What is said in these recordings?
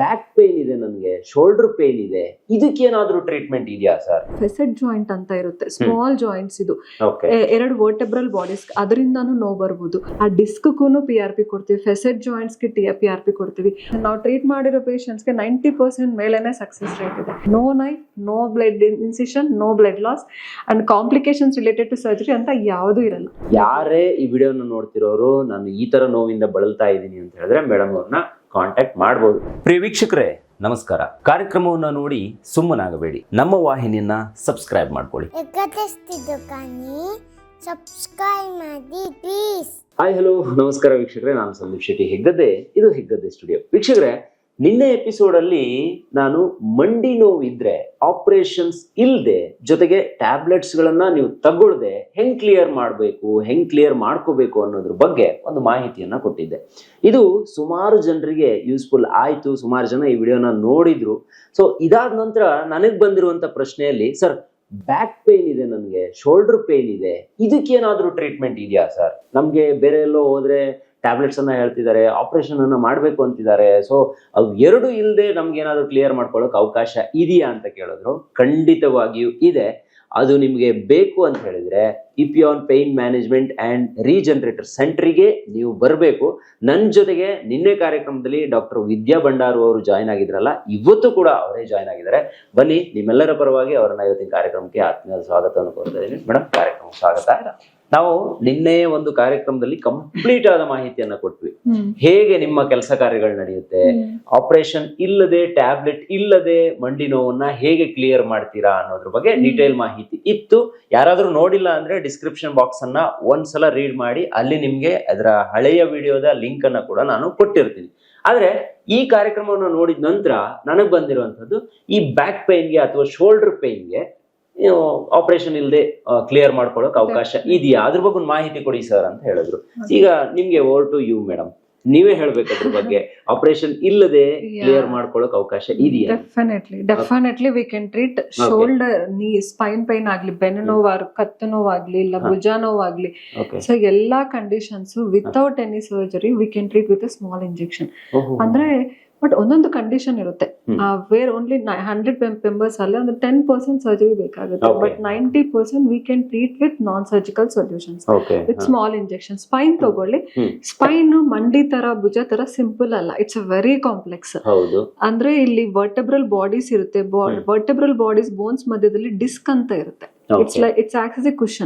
Back pain ಇದೆ ನನಗೆ shoulder pain ಇದೆ. ಇದಕ್ಕೆ ಏನಾದರೂ ಟ್ರೀಟ್ಮೆಂಟ್ ಇದೆಯಾ ಸರ್ ಫೆಸೆಟ್ ಜಾಯಿಂಟ್ ಅಂತ ಇರುತ್ತೆ. ಸ್ಮಾಲ್ ಜಾಯಿಂಟ್ಸ್ ಇದು. ಎರಡು ವರ್ಟೆಬ್ರಲ್ ಬಾಡೀಸ್ ಅದರಿಂದಾನು ನೋವು ಬರ್ಬೋದು. ಆ ಡಿಸ್ಕ್ಗೂ ಪಿ ಆರ್ ಪಿ ಕೊಡ್ತೀವಿ. ಫೆಸೆಟ್ ಜಾಯಿಂಟ್ಸ್ಗೆ ಟಿ ಪಿ ಆರ್ ಪಿ ಕೊಡ್ತೀವಿ. ನಾವು ಟ್ರೀಟ್ ಮಾಡಿರೋ ಪೇಷಂಟ್ಸ್ಗೆ ನೈಂಟಿ ಪರ್ಸೆಂಟ್ ಮೇಲೇನೆ ಸಕ್ಸಸ್ ರೇಟ್ ಇದೆ. No knife no blood incision no blood loss and complications related to surgery ಅಂತ ಯಾವುದೂ ಇರಲ್ಲ. ಯಾರೇ ಈ ವಿಡಿಯೋನ ನೋಡ್ತಿರೋರು ನಾನು ಈ ತರ ನೋವಿಂದ ಬಳಲ್ತಾ ಇದ್ದೀನಿ ಅಂತ ಹೇಳಿದ್ರೆ ಮೇಡಮ್ ಅವ್ರನ್ನ ಕಾಂಟ್ಯಾಕ್ಟ್ ಮಾಡ್ಬೋದು. ಪ್ರಿಯ ವೀಕ್ಷಕರೇ ನಮಸ್ಕಾರ. ಕಾರ್ಯಕ್ರಮವನ್ನು ನೋಡಿ ಸುಮ್ಮನಾಗಬೇಡಿ. ನಮ್ಮ ವಾಹಿನಿಯನ್ನ ಸಬ್ಸ್ಕ್ರೈಬ್ ಮಾಡ್ಕೊಳ್ಳಿ. ಸಬ್ಸ್ಕ್ರೈಬ್ ಮಾಡಿ ಪ್ಲೀಸ್ ಹಾಯ್ ಹಲೋ ನಮಸ್ಕಾರ ವೀಕ್ಷಕರೇ ನಾನು ಸಂದೀಪ್ ಶೆಟ್ಟಿ ಹೆಗ್ಗದ್ದೆ. ಇದು ಹೆಗ್ಗದ್ದೆ ಸ್ಟುಡಿಯೋ ವೀಕ್ಷಕರೇ ನಿನ್ನೆ ಎಪಿಸೋಡ್ ಅಲ್ಲಿ ನಾನು ಮಂಡಿ ನೋವು ಇದ್ರೆ ಆಪರೇಷನ್ಸ್ ಇಲ್ಲದೆ ಜೊತೆಗೆ ಟ್ಯಾಬ್ಲೆಟ್ಸ್ ಗಳನ್ನ ನೀವು ತಗೊಳ್ದೆ ಹೆಂಗ್ ಕ್ಲಿಯರ್ ಮಾಡಬೇಕು, ಹೆಂಗ್ ಕ್ಲಿಯರ್ ಮಾಡ್ಕೋಬೇಕು ಅನ್ನೋದ್ರ ಬಗ್ಗೆ ಒಂದು ಮಾಹಿತಿಯನ್ನ ಕೊಟ್ಟಿದ್ದೆ. ಇದು ಸುಮಾರು ಜನರಿಗೆ ಯೂಸ್ಫುಲ್ ಆಯ್ತು, ಸುಮಾರು ಜನ ಈ ವಿಡಿಯೋನ ನೋಡಿದ್ರು. ಸೊ ಇದಾದ ನಂತರ ನನಗೆ ಬಂದಿರುವಂತ ಪ್ರಶ್ನೆಯಲ್ಲಿ, ಸರ್ ಬ್ಯಾಕ್ ಪೇನ್ ಇದೆ ನನಗೆ ಶೋಲ್ಡರ್ ಪೇನ್ ಇದೆ, ಇದಕ್ಕೇನಾದ್ರೂ ಟ್ರೀಟ್ಮೆಂಟ್ ಇದೆಯಾ ಸರ್ ನಮ್ಗೆ ಬೇರೆ ಎಲ್ಲೋ ಹೋದ್ರೆ ಟ್ಯಾಬ್ಲೆಟ್ಸ್ ಅನ್ನ ಹೇಳ್ತಿದ್ದಾರೆ ಆಪರೇಷನ್ ಅನ್ನ ಮಾಡಬೇಕು ಅಂತಿದ್ದಾರೆ. ಸೊ ಅವು ಎರಡು ಇಲ್ಲದೆ ನಮ್ಗೆ ಏನಾದ್ರು ಕ್ಲಿಯರ್ ಮಾಡ್ಕೊಳ್ಳೋಕೆ ಅವಕಾಶ ಇದೆಯಾ ಅಂತ ಕೇಳಿದ್ರು. ಖಂಡಿತವಾಗಿಯೂ ಇದೆ. ಅದು ನಿಮಗೆ ಬೇಕು ಅಂತ ಹೇಳಿದ್ರೆ Epione pain management and regenerator ಸೆಂಟ್ರಿಗೆ ನೀವು ಬರಬೇಕು. ನನ್ನ ಜೊತೆಗೆ ನಿನ್ನೆ ಕಾರ್ಯಕ್ರಮದಲ್ಲಿ ಡಾಕ್ಟರ್ ವಿದ್ಯಾ ಭಂಡಾರು ಅವರು ಜಾಯ್ನ್ ಆಗಿದ್ರಲ್ಲ, ಇವತ್ತು ಕೂಡ ಅವರೇ ಜಾಯ್ನ್ ಆಗಿದ್ದಾರೆ. ಬನ್ನಿ, ನಿಮ್ಮೆಲ್ಲರ ಪರವಾಗಿ ಅವರನ್ನ ಇವತ್ತಿನ ಕಾರ್ಯಕ್ರಮಕ್ಕೆ ಆತ್ಮೀಯ ಸ್ವಾಗತವನ್ನು ಕೋರ್ತಾ ಇದ್ದೀನಿ. ಮೇಡಮ್ ಕಾರ್ಯಕ್ರಮ ಸ್ವಾಗತ. ನಾವು ನಿನ್ನೆ ಒಂದು ಕಾರ್ಯಕ್ರಮದಲ್ಲಿ ಕಂಪ್ಲೀಟ್ ಆದ ಮಾಹಿತಿಯನ್ನ ಕೊಟ್ವಿ. ಹೇಗೆ ನಿಮ್ಮ ಕೆಲಸ ಕಾರ್ಯಗಳು ನಡೆಯುತ್ತೆ? ಆಪರೇಷನ್ ಇಲ್ಲದೆ ಟ್ಯಾಬ್ಲೆಟ್ ಇಲ್ಲದೆ ಮಂಡಿ ನೋವನ್ನ ಹೇಗೆ ಕ್ಲಿಯರ್ ಮಾಡ್ತೀರಾ ಅನ್ನೋದ್ರ ಬಗ್ಗೆ. ಡೀಟೇಲ್ ಮಾಹಿತಿ ಇತ್ತು. ಯಾರಾದ್ರೂ ನೋಡಿಲ್ಲ ಅಂದ್ರೆ ಡಿಸ್ಕ್ರಿಪ್ಷನ್ ಬಾಕ್ಸ್ ಅನ್ನ ಒಂದ್ಸಲ ರೀಡ್ ಮಾಡಿ ಅಲ್ಲಿ ನಿಮ್ಗೆ ಅದರ ಹಳೆಯ ವಿಡಿಯೋದ ಲಿಂಕ್ ಅನ್ನ ಕೂಡ ನಾನು ಕೊಟ್ಟಿರ್ತೀನಿ. ಆದ್ರೆ ಈ ಕಾರ್ಯಕ್ರಮವನ್ನು ನೋಡಿದ ನಂತರ ನನಗ್ ಬಂದಿರುವಂತದ್ದು ಈ ಬ್ಯಾಕ್ ಪೈನ್ಗೆ ಅಥವಾ ಶೋಲ್ಡರ್ ಪೈನ್ಗೆ ಆಪರೇಷನ್ ಇಲ್ಲದೆ ಕ್ಲಿಯರ್ ಮಾಡ್ಕೊಳಕ್ ಅವಕಾಶ ಇದೆಯಾ? ಅದ್ರ ಬಗ್ಗೆ ಒಂದು ಮಾಹಿತಿ ಕೊಡಿ ಸರ್ ಅಂತ ಹೇಳಿದ್ರು. ಈಗ ನಿಮ್ಗೆ ಓರ್ ಟು ಯು ಮೇಡಮ್ ನೀವೇ ಹೇಳ್ಬೇಕು ಅದ್ರ ಬಗ್ಗೆ. ಆಪರೇಷನ್ ಇಲ್ಲದೆ ಕ್ಲಿಯರ್ ಮಾಡ್ಕೊಳಕ್ ಅವಕಾಶ ಇದೆಯಾ? Definitely definitely we can treat shoulder knee spine pain ಆಗ್ಲಿ ಬೆನ್ನು ನೋವು ಕತ್ತು ನೋವಾಗ್ಲಿ ಇಲ್ಲ. ಭುಜ ನೋವಾಗ್ಲಿ. ಸೊ ಎಲ್ಲಾ conditions without any surgery we can treat with small injection ಅಂದ್ರೆ ಬಟ್ ಒಂದೊಂದು ಕಂಡೀಷನ್ ಇರುತ್ತೆ. ವೇರ್ ಓನ್ಲಿ ಹಂಡ್ರೆಡ್ ಮೆಂಬರ್ಸ್ ಅಲ್ಲಿ ಒಂದು ಟೆನ್ ಪರ್ಸೆಂಟ್ ಸರ್ಜರಿ ಬೇಕಾಗುತ್ತೆ. But ninety percent we can treat with non surgical solutions with small injection spine ತಗೊಳ್ಳಿ. Spine ಮಂಡಿ ತರ ಭುಜ ತರ ಸಿಂಪಲ್ ಅಲ್ಲ. ಇಟ್ಸ್ ಅ ವೆರಿ ಕಾಂಪ್ಲೆಕ್ಸ್ ಅಂದ್ರೆ ಇಲ್ಲಿ ವರ್ಟೆಬ್ರಲ್ ಬಾಡೀಸ್ ಇರುತ್ತೆ. ವರ್ಟೆಬ್ರಲ್ ಬಾಡೀಸ್ ಬೋನ್ಸ್ ಮಧ್ಯದಲ್ಲಿ ಡಿಸ್ಕ್ ಅಂತ ಇರುತ್ತೆ. It's like it's acts as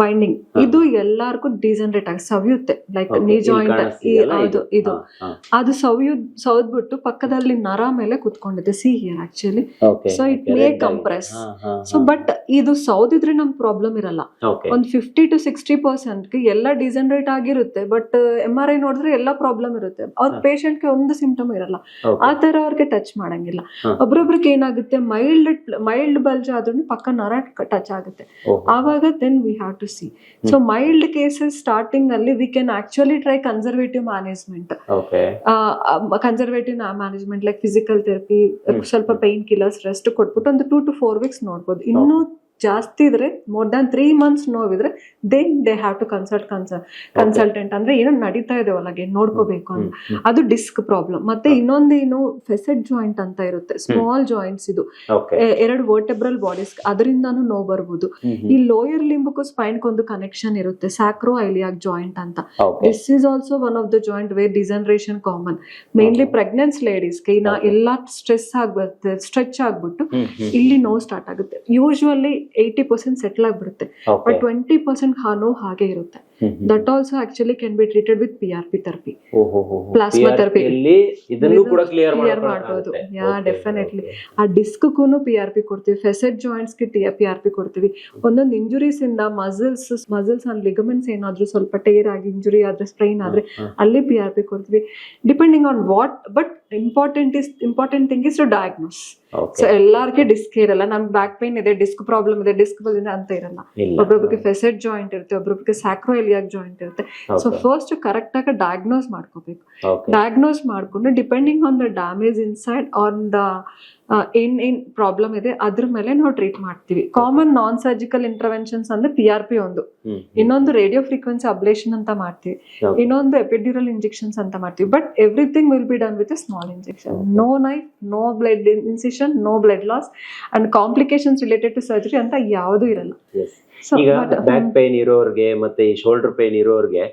binding. ಇದು ಎಲ್ಲಾರ್ಗೂ ಡಿಸನ್ರೇಟ್ ಆಗಿ ಸವಿಯುತ್ತೆ. ಲೈಕ್ ನೀ ಜಾಯಿಂಟ್ ಇದು? ಅದು ಸವಿಯು ಸವದ್ಬಿಟ್ಟು ಪಕ್ಕದಲ್ಲಿ ನರ ಮೇಲೆ ಕುತ್ಕೊಂಡಿದೆ. See here actually so it may compress so but ಇದು ಸೌದಿದ್ರೆ ನಮ್ ಪ್ರಾಬ್ಲಮ್ ಇರಲ್ಲ. ಒಂದು ಫಿಫ್ಟಿ ಟು ಸಿಕ್ಸ್ಟಿ ಪರ್ಸೆಂಟ್ ಎಲ್ಲ ಡಿಸನ್ರೇಟ್ ಆಗಿರುತ್ತೆ. ಬಟ್ ಎಂ ಆರ್ ಐ ನೋಡಿದ್ರೆ ಎಲ್ಲ ಪ್ರಾಬ್ಲಮ್ ಇರುತ್ತೆ. ಅವ್ರ. ಪೇಷಂಟ್ಗೆ ಒಂದು ಸಿಂಪ್ಟಮ್ ಇರಲ್ಲ. ಆ ತರ ಅವ್ರಿಗೆ ಟಚ್ ಮಾಡಂಗಿಲ್ಲ. ಒಬ್ರೊಬ್ರಿಗೆ ಏನಾಗುತ್ತೆ ಮೈಲ್ಡ್ ಮೈಲ್ಡ್ ಬಲ್ಜ್ ಆದ್ರೂ ಪಕ್ಕ ನರ ಟಚ್ ಆಗುತ್ತೆ. ಆವಾಗ then we have to see so mild cases starting ಅಲ್ಲಿ we can actually try conservative management Okay, conservative management like physical therapy. ಸ್ವಲ್ಪ ಪೈನ್ ಕಿಲ್ಲರ್ಸ್ ರೆಸ್ಟ್ ಕೊಟ್ಬಿಟ್ಟು ಒಂದು ಟೂ ಟು ಫೋರ್ ವೀಕ್ಸ್ ನೋಡ್ಬೋದು. ಇನ್ನೂ ಜಾಸ್ತಿ ಇದ್ರೆ more than three months ನೋವಿದ್ರೆ then they have to consult consultant ಅಂದ್ರೆ ಏನೋ ನಡೀತಾ ಇದೆ ಒಳಗೆ ನೋಡ್ಕೋಬೇಕು ಅಂತ. ಅದು ಡಿಸ್ಕ್ ಪ್ರಾಬ್ಲಮ್ ಮತ್ತೆ ಇನ್ನೊಂದೇನು ಫೆಸೆಟ್ ಜಾಯಿಂಟ್ ಅಂತ ಇರುತ್ತೆ. ಸ್ಮಾಲ್ ಜಾಯಿಂಟ್ಸ್ ಇದು. ಎರಡು ವರ್ಟೆಬ್ರಲ್ ಬಾಡೀಸ್ ಅದರಿಂದಾನು ನೋವು ಬರ್ಬೋದು. ಈ ಲೋಯರ್ ಲಿಂಬಕ್ಕೂ ಸ್ಪೈನ್ಗೆ ಒಂದು ಕನೆಕ್ಷನ್ ಇರುತ್ತೆ ಸ್ಯಾಕ್ರೋ ಐಲಿಯಾಕ್ ಜಾಯಿಂಟ್ ಅಂತ. This is also one of the joint way degeneration common mainly. Pregnancy ಲೇಡೀಸ್ಗೆ ಇನ್ನ ಎಲ್ಲಾ ಸ್ಟ್ರೆಸ್ ಆಗ್ಬಿಡುತ್ತೆ ಸ್ಟ್ರೆಚ್ ಆಗ್ಬಿಟ್ಟು. ಇಲ್ಲಿ ನೋವು ಸ್ಟಾರ್ಟ್ ಆಗುತ್ತೆ. ಯೂಶುವಲಿ ಏಯ್ಟಿ ಪರ್ಸೆಂಟ್ ಸೆಟಲ್ ಆಗ್ಬಿಡುತ್ತೆ. ಬಟ್ ಟ್ವೆಂಟಿ ಪರ್ಸೆಂಟ್ ಹಾನೋ ಹಾಗೆ ಇರುತ್ತೆ. That also actually can be treated with P R P therapy plasma ಕೂಡ ಕ್ಲಿಯರ್ ಮಾಡ್ಬೋದು. ಯಾ ಡೆಫಿನೆಟ್ಲಿ ಆ ಡಿಸ್ಕ್ಗೂ ಪಿ ಆರ್ ಪಿ ಕೊಡ್ತೀವಿ. ಫೆಸೆಟ್ ಜಾಯಿಂಟ್ಸ್ಗೆ ಟಿ ಪಿ ಆರ್ ಪಿ ಕೊಡ್ತೀವಿ. ಒಂದೊಂದು ಇಂಜುರೀಸ್ ಇಂದ ಮಸಲ್ಸ್ ಮಸಲ್ಸ್ ಅಂಡ್ ಲಿಗಮೆಂಟ್ಸ್ ಏನಾದ್ರೂ ಸ್ವಲ್ಪ ಟೇರ್ ಆಗಿ ಇಂಜುರಿ ಆದ್ರೆ ಸ್ಟ್ರೈನ್ ಆದ್ರೆ ಅಲ್ಲಿ ಪಿ ಆರ್ ಪಿ ಕೊಡ್ತೀವಿ. Depending on what but important is important thing is to diagnose so ಎಲ್ಲಾರ್ಗೆ disc ಇರಲ್ಲ. ನಮ್ ಬ್ಯಾಕ್ ಪೇನ್ ಇದೆ ಡಿಸ್ಕ್ ಪ್ರಾಬ್ಲಮ್ ಇದೆ ಡಿಸ್ಕ್ ಬಂದಿದೆ ಅಂತ ಇರಲ್ಲ. ಒಬ್ಬೊಬ್ಬರಿಗೆ ಫೆಸೆಟ್ ಜಾಯಿಂಟ್ ಇರುತ್ತೆ ಒಬ್ಬೊಬ್ಬರಿಗೆ ಸ್ಯಾಕ್ರೋ ಎಲಿಯಾಕ್ ಜಾಯಿಂಟ್ ಇರುತ್ತೆ ಸೊ ಫಸ್ಟ್ ಕರೆಕ್ಟ್ ಆಗಿ ಡಯಾಗ್ನೋಸ್ ಮಾಡ್ಕೋಬೇಕು. ಡಯಾಗ್ನೋಸ್ ಮಾಡ್ಕೊಂಡು depending on the damage inside on the ಏನ್ ಏನ್ ಪ್ರಾಬ್ಲಮ್ ಇದೆ ಅದ್ರ ಮೇಲೆ ನಾವು ಟ್ರೀಟ್ ಮಾಡ್ತೀವಿ. ಕಾಮನ್ ನಾನ್ ಸರ್ಜಿಕಲ್ ಇಂಟರ್ವೆನ್ಷನ್ಸ್ ಅಂದ್ರೆ ಪಿ ಆರ್ ಪಿ ಒಂದು. ಇನ್ನೊಂದು ರೇಡಿಯೋ ಫ್ರೀಕ್ವೆನ್ಸಿ ಅಬ್ಲೇಷನ್ ಅಂತ ಮಾಡ್ತೀವಿ. ಇನ್ನೊಂದು ಎಪಿಡ್ಯೂರಲ್ ಇಂಜೆಕ್ಷನ್ಸ್ ಅಂತ ಮಾಡ್ತೀವಿ. But everything will be done with small injection no knife no blood incision no blood loss and complications related to surgery ಅಂತ ಯಾವುದು ಇರಲ್ಲ. ಈಗ ಬ್ಯಾಕ್ ಪೇನ್ ಇರೋರ್ಗೆ ಮತ್ತೆ ಈ ಶೋಲ್ಡರ್ ಪೇನ್ ಇರೋರ್ಗೆ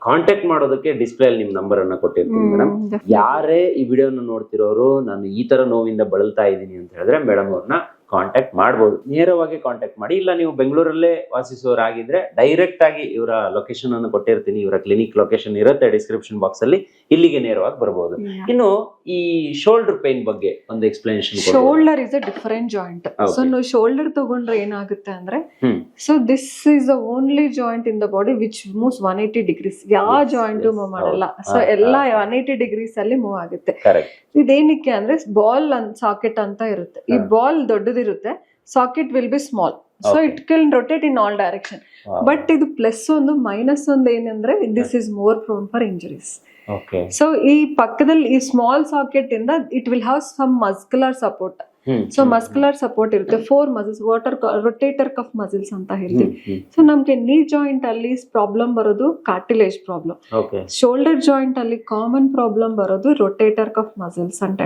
ಕಾಂಟ್ಯಾಕ್ಟ್ ಮಾಡೋದಕ್ಕೆ ಡಿಸ್ಪ್ಲೇ ಅಲ್ಲಿ ನಿಮ್ ನಂಬರ್ ಅನ್ನ ಕೊಟ್ಟಿರ್ತೀನಿ ಮೇಡಮ್ ಯಾರೇ ಈ ವಿಡಿಯೋನ ನೋಡ್ತಿರೋರು ನಾನು ಈ ತರ ನೋವಿಂದ ಬಳಲ್ತಾ ಇದ್ದೀನಿ ಅಂತ ಹೇಳಿದ್ರೆ ಮೇಡಮ್ ಅವ್ರನ್ನ ಕಾಂಟ್ಯಾಕ್ಟ್ ಮಾಡ್ಬೋದು. ನೇರವಾಗಿ ಕಾಂಟ್ಯಾಕ್ಟ್ ಮಾಡಿ ಇಲ್ಲ ನೀವು ಬೆಂಗಳೂರಲ್ಲೇ ವಾಸಿಸೋರಾಗಿದ್ರೆ ಡೈರೆಕ್ಟ್ ಆಗಿ ಇವರ ಲೊಕೇಶನ್ ಅನ್ನು ಕೊಟ್ಟಿರ್ತೀನಿ ಇವರ ಕ್ಲಿನಿಕ್ ಲೊಕೇಶನ್ ಇರುತ್ತೆ ಡಿಸ್ಕ್ರಿಪ್ಷನ್ ಬಾಕ್ಸ್ ಅಲ್ಲಿ ಇಲ್ಲಿಗೆ ನೇರವಾಗಿ ಬರಬಹುದು ಇನ್ನು ಈ ಶೋಲ್ಡರ್ ಪೇನ್ ಬಗ್ಗೆ ಒಂದು explanation shoulder is a different joint so ನೀವು ಶೋಲ್ಡರ್ ತಗೊಂಡ್ರೆ ಏನಾಗುತ್ತೆ ಅಂದ್ರೆ so this is a only joint in the body which moves one eighty degrees ಯಾವ ಜಾಯಿಂಟ್ ಮೂವ್ ಮಾಡಲ್ಲ. ಸೊ ಎಲ್ಲ ಒನ್ ಏಟಿ ಡಿಗ್ರೀಸ್ ಅಲ್ಲಿ ಮೂವ್ ಆಗುತ್ತೆ. ಇದೇನಕ್ಕೆ ಅಂದ್ರೆ ಬಾಲ್ ಸಾಕೆಟ್ ಅಂತ ಇರುತ್ತೆ. ಈ ball ball ದೊಡ್ಡದಿರುತ್ತೆ socket will be small so Okay. It can rotate in all direction but ಇದು ಪ್ಲಸ್ ಒಂದು ಮೈನಸ್ ಒಂದು ಏನಂದ್ರೆ this is more prone for injuries okay so ಈ ಪಕ್ಕದಲ್ಲಿ ಈ ಸ್ಮಾಲ್ ಸಾಕೆಟ್ ಇಂದ it will have some muscular support hmm so muscular support ಇರುತ್ತೆ. Four muscles what are rotator cuff muscles ಅಂತ ಹೇಳ್ತೀವಿ. ಸೊ ನಮ್ಗೆ ನೀ ಜಾಯಿಂಟ್ ಅಲ್ಲಿ ಪ್ರಾಬ್ಲಮ್ ಬರೋದು ಕಾರ್ಟಿಲೇಜ್ ಪ್ರಾಬ್ಲಮ್ ಶೋಲ್ಡರ್ ಜಾಯಿಂಟ್ ಅಲ್ಲಿ ಕಾಮನ್ ಪ್ರಾಬ್ಲಮ್ ಬರೋದು ರೊಟೇಟರ್ ಕಫ್ ಮಸಲ್ಸ್ ಅಂತ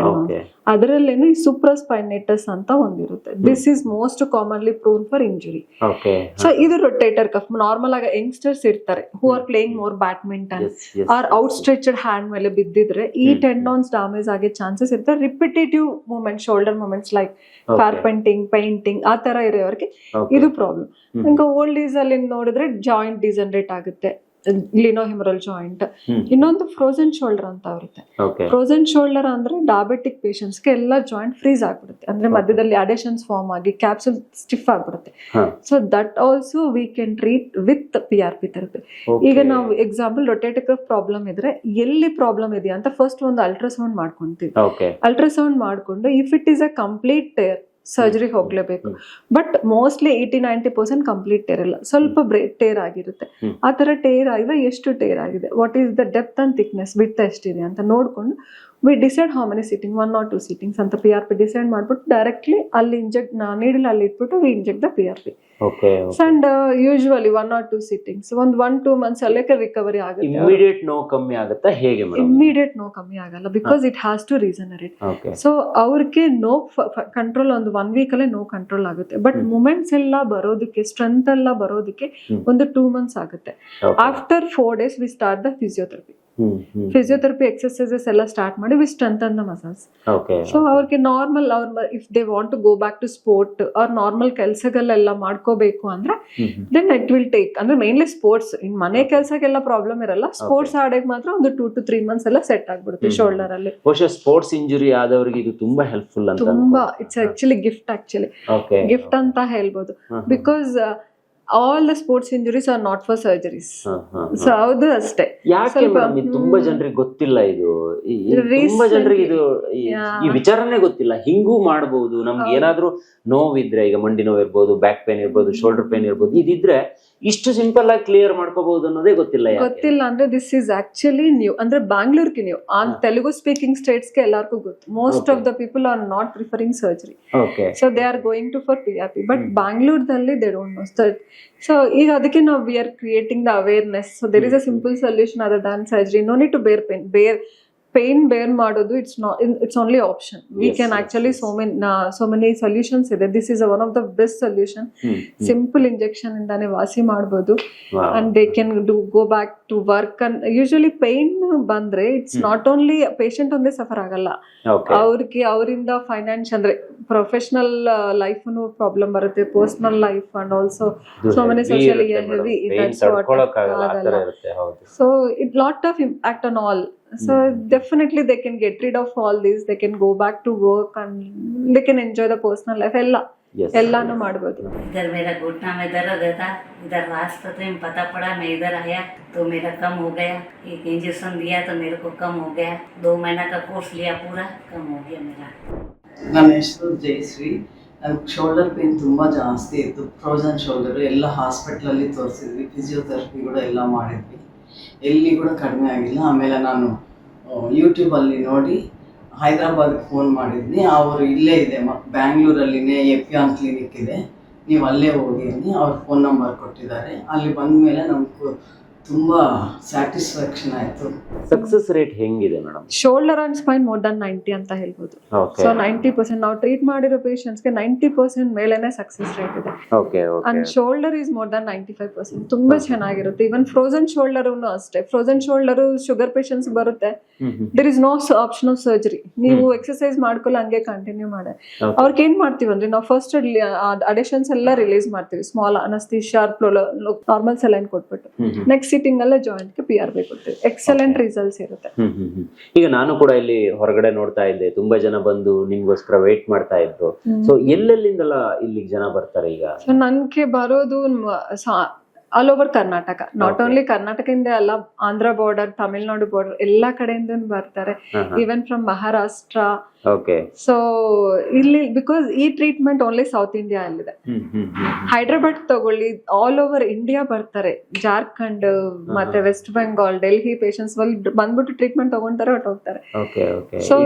ಅದರಲ್ಲೇನು ಈ ಸೂಪ್ರಸ್ಪೈನೇಟಸ್ ಅಂತ ಒಂದಿರುತ್ತೆ. This is most commonly prone for injury okay so ಇದು ರೊಟೇಟರ್ ಕಫ್ ನಾರ್ಮಲ್ ಆಗಿ ಯಂಗ್ಸ್ಟರ್ಸ್ ಇರ್ತಾರೆ who are playing more badminton or outstretched hand ಮೇಲೆ ಬಿದ್ದಿದ್ರೆ ಈ ಟೆನ್ ಟೆಂಡಾನ್ಸ್ ಡ್ಯಾಮೇಜ್ ಆಗಿ ಚಾನ್ಸಸ್ ಇರುತ್ತೆ. Repetitive movement shoulder movements like carpenting painting ಆ ತರ ಇರೋರಿಗೆ ಇದು ಪ್ರಾಬ್ಲಮ್ ಈಗ ಓಲ್ಡ್ ಏಜ್ ಅಲ್ಲಿ ನೋಡಿದ್ರೆ ಜಾಯಿಂಟ್ ಡಿಜನರೇಟ್ ಆಗುತ್ತೆ. ಲಿನೋ ಹಿಮರಲ್ ಜಾಯಿಂಟ್ ಇನ್ನೊಂದು ಫ್ರೋಸನ್ ಶೋಲ್ಡರ್ ಅಂತ ಬರುತ್ತೆ. ಫ್ರೋಜನ್ ಫ್ರೋಸನ್ ಶೋಲ್ಡರ್ ಅಂದ್ರೆ ಡಯಾಬೆಟಿಕ್ಗೆ ಎಲ್ಲ ಜಾಯಿಂಟ್ ಫ್ರೀಸ್ ಆಗ್ಬಿಡುತ್ತೆ. ಅಂದ್ರೆ ಮಧ್ಯದಲ್ಲಿ ಅಡೇಷನ್ಸ್ ಫಾರ್ಮ್ ಆಗಿ ಕ್ಯಾಪ್ಸುಲ್ ಸ್ಟಿಫ್ ಆಗ್ಬಿಡುತ್ತೆ. So that also we can treat with P R P therapy ಈಗ ನಾವು ಎಕ್ಸಾಂಪಲ್ ರೊಟೇಟಿಕ್ ಪ್ರಾಬ್ಲಮ್ ಇದ್ರೆ ಎಲ್ಲಿ ಪ್ರಾಬ್ಲಮ್ ಇದೆಯಾ ಅಂತ ಫಸ್ಟ್ ಒಂದು ಅಲ್ಟ್ರಾಸೌಂಡ್ ಮಾಡ್ಕೊಂತೀವಿ. ಅಲ್ಟ್ರಾಸೌಂಡ್ ಮಾಡ್ಕೊಂಡು if it is a complete tear surgery ಹೋಗ್ಲೇಬೇಕು. But mostly eighty ninety percent complete tear ಇಲ್ಲ. ಸ್ವಲ್ಪ ಬ್ರೇಕ್ ಟೇರ್ ಆಗಿರುತ್ತೆ. ಆ ಥರ ಟೇರ್ ಆಗಿದೆ ಎಷ್ಟು ಟೇರ್ ಆಗಿದೆ? What is the depth and thickness with ಎಷ್ಟಿದೆ ಅಂತ ನೋಡ್ಕೊಂಡು we decide how many seating one or two sittings ಅಂತ ಪಿ ಆರ್ ಪಿ ಡಿಸೈಡ್ ಮಾಡ್ಬಿಟ್ಟು ಡೈರೆಕ್ಟ್ಲಿ ಅಲ್ಲಿ ಇಂಜೆಕ್ಟ್ ನಾ ನೀಡಲ್ ಅಲ್ಲಿ ಇಟ್ಬಿಟ್ಟು we inject the P R P and usually one or two sittings ಒಂದ್ ಒನ್ ಟೂ ಮಂತ್ಸ್ ಅಲ್ಲೇ recovery ಆಗುತ್ತೆ. Immediate ನೋವು ಕಮ್ಮಿ ಆಗುತ್ತಾ? ಹೇಗೆ ಇಮಿಡಿಯೇಟ್ ಇಮ್ಮಿಡಿಯೇಟ್ ನೋ ಕಮ್ಮಿ ಆಗಲ್ಲ. Because it has to regenerate so ಅವ್ರಿಗೆ ನೋ ಕಂಟ್ರೋಲ್ ಒಂದು ಒನ್ ವೀಕ್ ಅಲ್ಲೇ ನೋ ಕಂಟ್ರೋಲ್ ಆಗುತ್ತೆ. ಬಟ್ ಮೂಮೆಂಟ್ಸ್ ಎಲ್ಲ ಬರೋದಕ್ಕೆ ಸ್ಟ್ರೆಂತ್ ಎಲ್ಲ ಬರೋದಕ್ಕೆ ಒಂದು ಟೂ ಮಂತ್ಸ್ ಆಗುತ್ತೆ. After four days we start the physiotherapy physiotherapy exercises ಎಲ್ಲ ಸ್ಟಾರ್ಟ್ ಮಾಡಿ we strength the muscles so ಅವ್ರಿಗೆ ನಾರ್ಮಲ್ ಅವ್ರ if they want to go back to sport ಅವ್ರ ನಾರ್ಮಲ್ ಕೆಲಸಗಳೆಲ್ಲ ಮಾಡ್ಕೋಬೇಕು ಅಂದ್ರೆ ದೆನ್ ಇಟ್ ವಿಲ್ ಟೇಕ್ ಅಂದ್ರೆ ಮೇನ್ಲಿ ಸ್ಪೋರ್ಟ್ಸ್ ಇನ್ ಮನೆ ಕೆಲಸಕ್ಕೆಲ್ಲ ಪ್ರಾಬ್ಲಮ್ ಇರಲ್ಲ ಸ್ಪೋರ್ಟ್ಸ್ ಆಡೋಕೆ ಮಾತ್ರ ಒಂದು ಟೂ ಟು ತ್ರೀ ಮಂತ್ಸ್ ಎಲ್ಲ ಸೆಟ್ ಆಗ್ಬಿಡುತ್ತೆ. ಶೋಲ್ಡರ್ ಅಲ್ಲಿ. ಸ್ಪೋರ್ಟ್ಸ್ ಇಂಜುರಿ ಆದವರಿಗೆ ಇದು ತುಂಬಾ ಹೆಲ್ಪ್ಫುಲ್ ಅಂತ ತುಂಬಾ it's actually gift actually gift ಅಂತ ಹೇಳ್ಬೋದು. Because all the sports injuries are not for surgeries so ಹೌದು ಅಷ್ಟೇ. ಯಾಕೆ ಸ್ವಲ್ಪ, ಮೇಡಮ್? ಇದು ತುಂಬಾ. ಜನರಿಗೆ ಗೊತ್ತಿಲ್ಲ ಇದು. ಈ- ಈ ತುಂಬಾ ಜನರಿಗೆ ಇದು ಈ- Yeah. ಈ ವಿಚಾರನೇ ಗೊತ್ತಿಲ್ಲ. ಹಿಂಗೂ ಮಾಡಬಹುದು ನಮ್ಗೆ. ಏನಾದ್ರೂ ನೋವಿದ್ರೆ ಈಗ ಮಂಡಿ ನೋವು ಇರ್ಬೋದು ಬ್ಯಾಕ್ ಪೇನ್ ಇರ್ಬೋದು ಶೋಲ್ಡರ್ ಪೇನ್ ಇರ್ಬೋದು ಇದಿದ್ರೆ ಇಷ್ಟು ಸಿಂಪಲ್ ಆಗಿ ಕ್ಲಿಯರ್ ಮಾಡ್ಕೋಬಹುದು ಅನ್ನೋದೇ ಗೊತ್ತಿಲ್ಲ ಯಾಕೆ? ಗೊತ್ತಿಲ್ಲ ಅಂದ್ರೆ ದಿಸ್ ಇಸ್ ಆಕ್ಚುಲಿ ನ್ಯೂ ಅಂದ್ರೆ ಬ್ಯಾಂಗ್ಳೂರ್ಗೆ ನ್ಯೂ ಆನ್ ತೆಲುಗು ಸ್ಪೀಕಿಂಗ್ ಸ್ಟೇಟ್ಸ್ಗೆ ಎಲ್ಲರಿಗೂ ಗೊತ್ತು. Most of the people are not preferring surgery okay so they are going to for P R P but. ಬ್ಯಾಂಗ್ಳೂರ್ದಲ್ಲಿ they don't know that so ಈಗ ಅದಕ್ಕೆ ನಾವು we are creating the awareness so there is a hmm. Simple solution other than surgery no need to bear pain bear pain bear ಮಾಡೋದು it's not it's only option we can actually. So many so many solutions ಇದೆ. This is one of the best solution simple injection ಇಂದಾನೆ ವಾಸಿ ಮಾಡ್ಬೋದು. And they can do go back to work and usually pain ಬಂದ್ರೆ it's. Not only patient ಒಂದೇ suffer ಆಗಲ್ಲ. ಅವ್ರಿಗೆ ಅವರಿಂದ finance ಅಂದ್ರೆ ಪ್ರೊಫೆಷನಲ್ ಲೈಫ್ನು ಪ್ರಾಬ್ಲಮ್ ಬರುತ್ತೆ. Personal life and also so many social so it lot of act on all So definitely they can get rid of all these they can go back to work and they can enjoy the personal life ಎಲ್ಲ Yes. ಎಲ್ಲಾನು ಮಾಡ್ಬೋದು इधर मेरा घुटना में दर्द था इधर आस्पत्रि में पता पड़ा मैं इधर आया तो मेरा कम हो गया एक इंजेक्शन दिया तो मेरे को कम हो गया दो महीना का कोर्स लिया पूरा कम हो गया मेरा ನನ್ನ ಹೆಸರು ಜಯಶ್ರೀ ನನಗೆ ಶೋಲ್ಡರ್ ಪೇನ್ ತುಂಬ ಜಾಸ್ತಿ ಇತ್ತು ಫ್ರೋಸನ್ ಶೋಲ್ಡರ್ ಎಲ್ಲ ಹಾಸ್ಪಿಟ್ಲಲ್ಲಿ ತೋರಿಸಿದ್ವಿ ಫಿಸಿಯೋಥೆರಪಿ ಕೂಡ ಎಲ್ಲ ಮಾಡಿದ್ವಿ ಎಲ್ಲಿ ಕೂಡ ಕಡಿಮೆ ಆಗಿಲ್ಲ ಆಮೇಲೆ ನಾನು ಯೂಟ್ಯೂಬಲ್ಲಿ ನೋಡಿ ಹೈದರಾಬಾದ್ಗೆ ಫೋನ್ ಮಾಡಿದ್ನಿ. ಅವರು ಇಲ್ಲೇ ಇದೆ, ಮ, ಬ್ಯಾಂಗ್ಳೂರಲ್ಲಿನೇ ಎಪಿಯಾನ್ ಕ್ಲಿನಿಕ್ ಇದೆ. ನೀವು ಅಲ್ಲೇ ಹೋಗಿ ಅವ್ರ ಫೋನ್ ನಂಬರ್ ಕೊಟ್ಟಿದ್ದಾರೆ. ಅಲ್ಲಿ ಬಂದ ಮೇಲೆ ನಮಗೂ ತುಂಬ ಸ್ಯಾಟಿಸ್ಫ್ಯಾಕ್ಷನ್ ಆಯಿತು. ಸಕ್ಸಸ್ ರೇಟ್ ಹೆಂಗಿದೆ madam shoulder and spine more than ninety ಅಂತ ಹೇಳ್ಬೋದು. ಓಕೆ ಸೊ ನೈಂಟಿ ಪರ್ಸೆಂಟ್ ನಾವು ಟ್ರೀಟ್ ಮಾಡಿರೋ ಪೇಷಂಟ್ಸ್ಗೆ ನೈಂಟಿ ಪರ್ಸೆಂಟ್ ಮೇಲೆನೆ ಸಕ್ಸಸ್ ರೇಟ್ ಇದೆ. Okay okay and shoulder is more than ninety five percent ತುಂಬಾ ಚೆನ್ನಾಗಿರುತ್ತೆ. ಇವನ್ ಫ್ರೋಸನ್ ಶೋಲ್ಡರ್ ಅಷ್ಟೇ. ಫ್ರೋಸನ್ ಶೋಲ್ಡರ್ ಶುಗರ್ ಪೇಷಂಟ್ಸ್ ಬರುತ್ತೆ. There is no option of surgery ನೀವು ಎಕ್ಸಸೈಸ್ ಮಾಡ್ಕೊಳ್ಳೋ ಹಂಗೆ ಕಂಟಿನ್ಯೂ ಮಾಡಿ. Okay. ಅವ್ರಿಗೆ ಏನ್ ಮಾಡ್ತೀವಿ ಅಂದ್ರೆ ನಾವು ಫಸ್ಟ್ ಅಡಿಷನ್ಸ್ ಎಲ್ಲ ರಿಲೀಸ್ ಮಾಡ್ತೀವಿ. Small anaesthesia or normal saline ಕೊಟ್ಬಿಟ್ಟು. ನೆಕ್ಸ್ಟ್ ಸಿಟ್ಟಿಂಗ್ ಅಲ್ಲೇ ಜಾಯಿಂಟ್ಗೆ ಪಿ ಆರ್ ಬಿ ಕೊಡ್ತೀವಿ. ಎಕ್ಸಲೆಂಟ್ ರಿಸಲ್ಟ್ಸ್ ಇರುತ್ತೆ. ಈಗ ನಾನು ಕೂಡ ಇಲ್ಲಿ ಹೊರಗಡೆ ನೋಡ್ತಾ ಇದ್ದೆ. ತುಂಬಾ ಜನ ಬಂದು ನಿಮ್ಗೋಸ್ಕರ ವೇಟ್ ಮಾಡ್ತಾ ಇದ್ರು. ಸೊ ಎಲ್ಲೆಲ್ಲಿಂದಲ್ಲ ಇಲ್ಲಿ ಜನ ಬರ್ತಾರೆ ಈಗ? ನನ್ಗೆ ಬರೋದು all over Karnataka not. Only ಕರ್ನಾಟಕದಿಂದ ಅಲ್ಲ ಆಂಧ್ರ ಬಾರ್ಡರ್ ತಮಿಳ್ನಾಡು ಬಾರ್ಡರ್ ಎಲ್ಲಾ ಕಡೆಯಿಂದ ಬರ್ತಾರೆ. Even from Maharashtra okay so ಇಲ್ಲಿ ಬಿಕಾಸ್ ಈ ಟ್ರೀಟ್ಮೆಂಟ್ ಓನ್ಲಿ ಸೌತ್ ಇಂಡಿಯಾ ಅಲ್ಲಿದೆ. ಹೈದ್ರಾಬಾದ್ ತಗೊಳ್ಳಿ ಆಲ್ ಓವರ್ ಇಂಡಿಯಾ ಬರ್ತಾರೆ. ಜಾರ್ಖಂಡ್ ಮತ್ತೆ ವೆಸ್ಟ್ ಬೆಂಗಾಲ್ ಡೆಲ್ಲಿ ಪೇಷಂಟ್ಸ್ ಬಂದ್ಬಿಟ್ಟು ಟ್ರೀಟ್ಮೆಂಟ್ ತಗೊಂತಾರೆ ಹೊರ್ಟ್ ಹೋಗ್ತಾರೆ.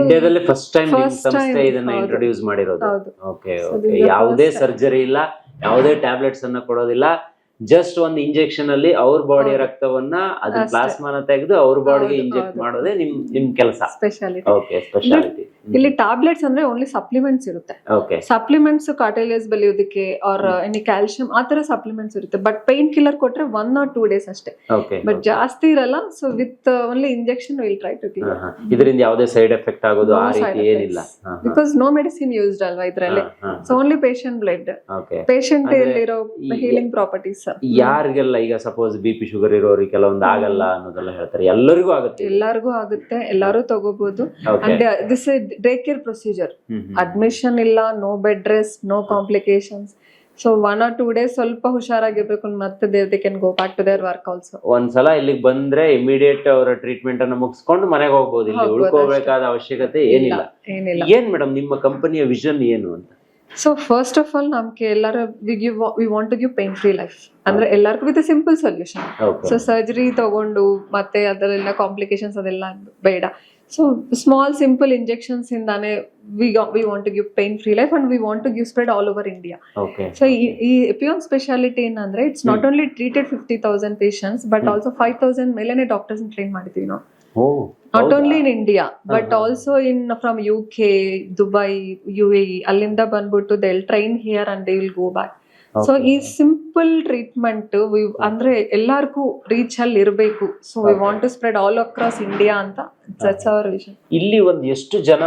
ಇಂಡಿಯಾದಲ್ಲಿ ಫಸ್ಟ್ ಟೈಮ್. ಇಂಟ್ರೊಡ್ಯೂಸ್ ಮಾಡಿರೋದು. ಯಾವುದೇ ಸರ್ಜರಿ ಇಲ್ಲ ಯಾವುದೇ ಟ್ಯಾಬ್ಲೆಟ್ಸ್ ಅನ್ನ ಕೊಡೋದಿಲ್ಲ. ಜಸ್ಟ್ ಒಂದು ಇಂಜೆಕ್ಷನ್ ಅಲ್ಲಿ ಅವ್ರ ಬಾಡಿ ರಕ್ತವನ್ನ ಅದನ್ನ. ಪ್ಲಾಸ್ಮಾನ ತೆಗೆದು ಅವ್ರ ಬಾಡಿಗೆ ಇಂಜೆಕ್ಟ್ ಮಾಡೋದೇ ನಿಮ್ ನಿಮ್ ಕೆಲಸ. ಸ್ಪೆಷಾಲಿಟಿ ಓಕೆ ಸ್ಪೆಷಾಲಿಟಿ ಇಲ್ಲಿ ಟ್ಯಾಬ್ಲೆಟ್ಸ್ ಅಂದ್ರೆ ಓನ್ಲಿ ಸಪ್ಲಿಮೆಂಟ್ಸ್ ಇರುತ್ತೆ. ಓಕೆ ಸಪ್ಲಿಮೆಂಟ್ಸ್ ಕಾರ್ಟೇಲಿಯಸ್ ಬೆಳೆಯೋದಕ್ಕೆ ಆರ್ ಎನಿ ಕ್ಯಾಲ್ಸಿಯಂ ಆ ತರ ಸಪ್ಲಿಮೆಂಟ್ಸ್ ಇರುತ್ತೆ. ಬಟ್ ಪೈನ್ ಕಿಲ್ಲರ್ ಕೊಟ್ರೆ ಒನ್ ಆರ್ ಟೂ ಡೇಸ್ ಅಷ್ಟೇ. ಓಕೆ ಬಟ್ ಜಾಸ್ತಿ ಇರಲ್ಲ so with only injection will try to clear ಇದರಿಂದ ಯಾವುದೇ ಸೈಡ್ ಎಫೆಕ್ಟ್ ಆಗೋದು ಆ ರೀತಿ ಏನಿಲ್ಲ. ಬಿಕಾಸ್ ನೋ ಮೆಡಿಸಿನ್ ಯೂಸ್ಡ್ ಅಲ್ವಾ ಇದ್ರಲ್ಲಿ? So only patient blood patient ಅಲ್ಲಿರೋ ಹೀಲಿಂಗ್ ಪ್ರಾಪರ್ಟೀಸ್ ಯಾರಿಗೆಲ್ಲ ಈಗ ಸಪೋಸ್ ಬಿ ಪಿ ಶುಗರ್ ಇರೋರಿಗೆ ಕೆಲವೊಂದು ಆಗಲ್ಲ ಅನ್ನೋದೆಲ್ಲ ಹೇಳ್ತಾರೆ. ಎಲ್ಲರಿಗೂ ಆಗುತ್ತೆ ಎಲ್ಲರಿಗೂ ಆಗುತ್ತೆ. ಎಲ್ಲರೂ ತಗೋಬಹುದು and this day care procedure admission ಇಲ್ಲ no bed rest no complications so one or two days ಸ್ವಲ್ಪ ಹುಷಾರಾಗಿರ್ಬೇಕು ಮತ್ತೆ they can go back to their work also ಒಂದ್ಸಲ ಇಲ್ಲಿಗೆ ಬಂದ್ರೆ ಇಮಿಡಿಯೇಟ್ ಅವರ ಟ್ರೀಟ್ಮೆಂಟ್ ಅನ್ನು ಮುಗಿಸ್ಕೊಂಡು ಮನೆಗೆ ಹೋಗ್ಬೋದು. ಇಲ್ಲಿ ಉಳ್ಕೋಬೇಕಾದ ಅವಶ್ಯಕತೆ ಏನಿಲ್ಲ. ಏನಿಲ್ಲ. ಏನ್ ಮೇಡಮ್ ನಿಮ್ಮ ಕಂಪನಿಯ ವಿಷನ್ ಏನು ಅಂತ? ಸೊ ಫಸ್ಟ್ ಆಫ್ ಆಲ್ ನಮ್ಗೆ ಎಲ್ಲರ we give we want to give pain free life ಅಂದ್ರೆ ಎಲ್ಲರಿಗೂ with simple solution so surgery ತಗೊಂಡು ಮತ್ತೆ ಅದರೆಲ್ಲ ಕಾಂಪ್ಲಿಕೇಶನ್ಸ್ ಅದೆಲ್ಲ ಬೇಡ. ಸೊ ಸ್ಮಾಲ್ ಸಿಂಪಲ್ ಇಂಜೆಕ್ಷನ್ಸ್ ಇಂದಾನೆ we we want to give pain free life and we want to give spread all over India so ಈ ಎಪಿಯೋನ್ ಸ್ಪೆಷಾಲಿಟಿ ಏನಂದ್ರೆ it's not only treated fifty thousand patients but also five thousand ಮೇಲೆನೆ doctors train ಮಾಡಿದೀವಿ ನಾವು. Not only in India but also in from U K Dubai U A ಅಲ್ಲಿಂದ ಬಂದ್ಬಿಟ್ಟು they'll train here and they will go back so ಈ simple treatment ಅಂದ್ರೆ ಎಲ್ಲಾರ್ಗೂ reach ಅಲ್ಲಿ ಇರಬೇಕು. So we want to spread all across India ಅಂತ that's our vision ಇಲ್ಲಿ ಒಂದ್ ಎಷ್ಟು ಜನ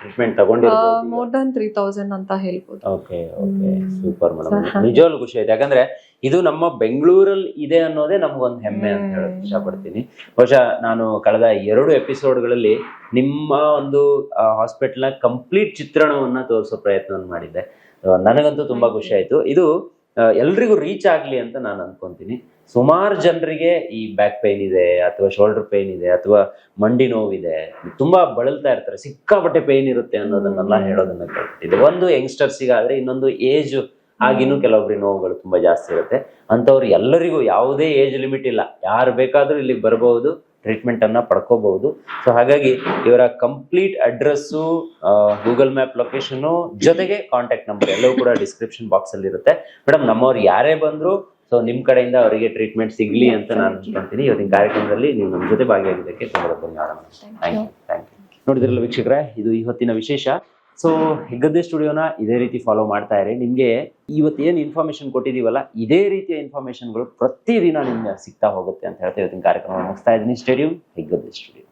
ಟ್ರೀಟ್ಮೆಂಟ್ ತಗೊಂಡಿರ್ಬೋದು ಮೋರ್ ದನ್ ತ್ರೀ ತೌಸಂಡ್ ಅಂತ ಹೇಳ್ಬೋದು. ಓಕೆ ಓಕೆ ಸೂಪರ್ ಮೇಡಮ್ ನಿಜವಾಗ್ಲೂ ಖುಷಿ ಆಯ್ತು. ಯಾಕಂದ್ರೆ ಇದು ನಮ್ಮ ಬೆಂಗಳೂರಲ್ಲಿ ಇದೆ ಅನ್ನೋದೇ ನಮ್ಗೊಂದು ಹೆಮ್ಮೆ ಅಂತ ಹೇಳಕ್ ಇಷ್ಟಪಡ್ತೀನಿ. ಬಹುಶಃ ನಾನು ಕಳೆದ ಎರಡು ಎಪಿಸೋಡ್ಗಳಲ್ಲಿ ನಿಮ್ಮ ಒಂದು ಹಾಸ್ಪಿಟಲ್ನ ಕಂಪ್ಲೀಟ್ ಚಿತ್ರಣವನ್ನ ತೋರಿಸೋ ಪ್ರಯತ್ನವನ್ನು ಮಾಡಿದ್ದೆ. ನನಗಂತೂ ತುಂಬಾ ಖುಷಿ ಆಯ್ತು. ಇದು ಎಲ್ರಿಗೂ ರೀಚ್ ಆಗ್ಲಿ ಅಂತ ನಾನು ಅನ್ಕೊಂತೀನಿ. ಸುಮಾರು ಜನರಿಗೆ ಈ ಬ್ಯಾಕ್ ಪೇನ್ ಇದೆ ಅಥವಾ ಶೋಲ್ಡರ್ ಪೇನ್ ಇದೆ ಅಥವಾ ಮಂಡಿ ನೋವಿದೆ ತುಂಬಾ ಬಳಲ್ತಾ ಇರ್ತಾರೆ ಸಿಕ್ಕಾಪಟ್ಟೆ ಪೇನ್ ಇರುತ್ತೆ ಅನ್ನೋದನ್ನೆಲ್ಲ ಹೇಳೋದನ್ನ ಕೇಳ್ತಿದ್ದೆ. ಒಂದು ಯಂಗ್ಸ್ಟರ್ಸಿಗಾದ್ರೆ ಇನ್ನೊಂದು ಏಜ್ ಆಗಿನೂ ಕೆಲವೊಬ್ರಿಗೆ ನೋವುಗಳು ತುಂಬಾ ಜಾಸ್ತಿ ಇರುತ್ತೆ. ಅಂಥವ್ರು ಎಲ್ಲರಿಗೂ ಯಾವುದೇ ಏಜ್ ಲಿಮಿಟ್ ಇಲ್ಲ. ಯಾರು ಬೇಕಾದರೂ ಇಲ್ಲಿಗೆ ಬರಬಹುದು ಟ್ರೀಟ್ಮೆಂಟ್ ಅನ್ನ ಪಡ್ಕೋಬಹುದು. ಸೊ ಹಾಗಾಗಿ ಇವರ complete address Google map location ಜೊತೆಗೆ ಕಾಂಟ್ಯಾಕ್ಟ್ ನಂಬರ್ ಎಲ್ಲವೂ ಕೂಡ ಡಿಸ್ಕ್ರಿಪ್ಷನ್ ಬಾಕ್ಸ್ ಅಲ್ಲಿ ಇರುತ್ತೆ. ಮೇಡಮ್ ನಮ್ಮವ್ರು ಯಾರೇ ಬಂದ್ರು ಸೊ ನಿಮ್ಮ ಕಡೆಯಿಂದ ಅವರಿಗೆ ಟ್ರೀಟ್ಮೆಂಟ್ ಸಿಗಲಿ ಅಂತ ನಾನು ಅನ್ಕೊಂತೀನಿ ಇವತ್ತಿನ ಕಾರ್ಯಕ್ರಮದಲ್ಲಿ ನೀವು ನಮ್ಮ ಜೊತೆ ಭಾಗಿಯಾಗಿದ್ದಕ್ಕೆ ತುಂಬ ಧನ್ಯವಾದ ಥ್ಯಾಂಕ್ ಯು ಥ್ಯಾಂಕ್ ಯು ನೋಡಿದ್ರಲ್ಲ ವೀಕ್ಷಕರೇ ಇದು ಇವತ್ತಿನ ಹೊತ್ತಿನ ವಿಶೇಷ. ಸೊ ಹೆಗ್ಗದ್ದೆ ಸ್ಟುಡಿಯೋನ ಇದೇ ರೀತಿ ಫಾಲೋ ಮಾಡ್ತಾ ಇರಿ. ನಿಮಗೆ ಇವತ್ತು ಏನು ಇನ್ಫಾರ್ಮೇಶನ್ ಕೊಟ್ಟಿದ್ದೀವಲ್ಲ ಇದೇ ರೀತಿಯ ಇನ್ಫಾರ್ಮೇಶನ್ಗಳು ಪ್ರತಿದಿನ ನಿಮಗೆ ಸಿಗ್ತಾ ಹೋಗುತ್ತೆ ಅಂತ ಹೇಳ್ತಾ ಇವತ್ತಿನ ಕಾರ್ಯಕ್ರಮ ಮುಗಿಸ್ತಾ ಇದ್ದೀನಿ. Stadium Heggadde studio.